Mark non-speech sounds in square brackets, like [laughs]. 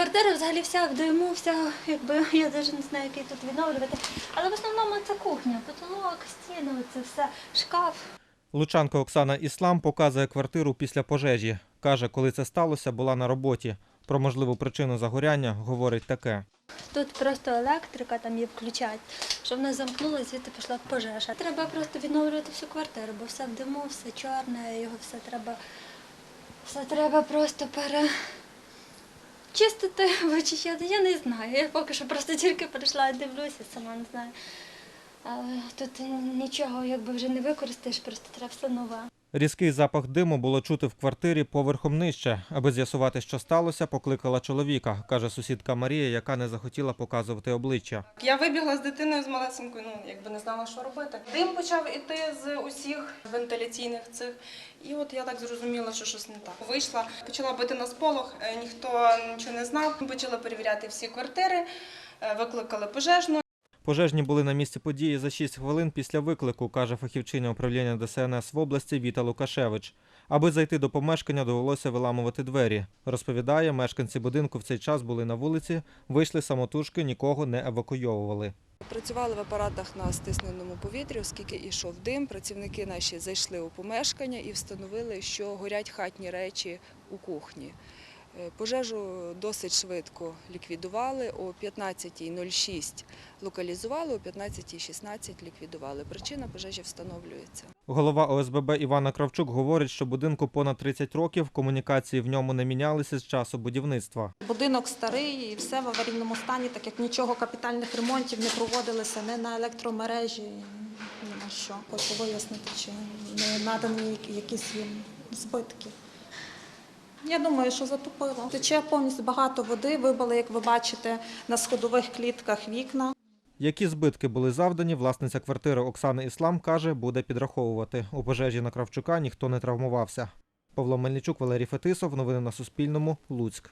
Квартира взагалі вся в диму, вся, якби [laughs] я навіть не знаю, який тут відновлювати. Але в основному це кухня, потолок, стіни, це все, шкаф. Лучанка Оксана Іслам показує квартиру після пожежі. Каже, коли це сталося, була на роботі. Про можливу причину загоряння говорить таке. Тут просто електрика там її включають, що вона замкнулася, звідти пішла пожежа. Треба просто відновлювати всю квартиру, бо все в диму, все чорне, його все треба, все треба просто перечистити, вичищати. Я не знаю. Я поки що просто тільки прийшла і дивлюся, сама не знаю. Але тут нічого якби вже не використаєш, просто треба все нове. Різкий запах диму було чути в квартирі поверхом нижче. Аби з'ясувати, що сталося, покликала чоловіка, каже сусідка Марія, яка не захотіла показувати обличчя. Я вибігла з дитиною з малесенькою, ну якби не знала, що робити. Дим почав іти з усіх вентиляційних цих. І от я так зрозуміла, що щось не так. Вийшла, почала бити на сполох, е, ніхто нічого не знав. Почала перевіряти всі квартири, е, викликали пожежну. Пожежні були на місці події за 6 хвилин після виклику, каже фахівчиня управління ДСНС в області Віта Лукашевич. Аби зайти до помешкання, довелося виламувати двері. Розповідає, мешканці будинку в цей час були на вулиці, вийшли самотужки, нікого не евакуйовували. Працювали в апаратах на стисненому повітрі, оскільки йшов дим. Працівники наші зайшли у помешкання і встановили, що горять хатні речі у кухні. Е, Пожежу досить швидко ліквідували. О 15.06 локалізували, о 15.16 ліквідували. Причина пожежі встановлюється. Голова ОСББ Івана Кравчук говорить, що будинку понад 30 років, комунікації в ньому не мінялися з часу будівництва. Будинок старий і все в аварійному стані, так як нічого капітальних ремонтів не проводилося ні на електромережі, ні на що. Хочу вияснити, чи не надані якісь їм збитки. Я думаю, що затопило. Тече повністю багато води, вибили, як ви бачите, на сходових клітках вікна. Які збитки були завдані, власниця квартири Оксани Іслам каже, буде підраховувати. У пожежі на Кравчука ніхто не травмувався. Павло Мельничук, Валерій Фетисов. Новини на Суспільному. Луцьк.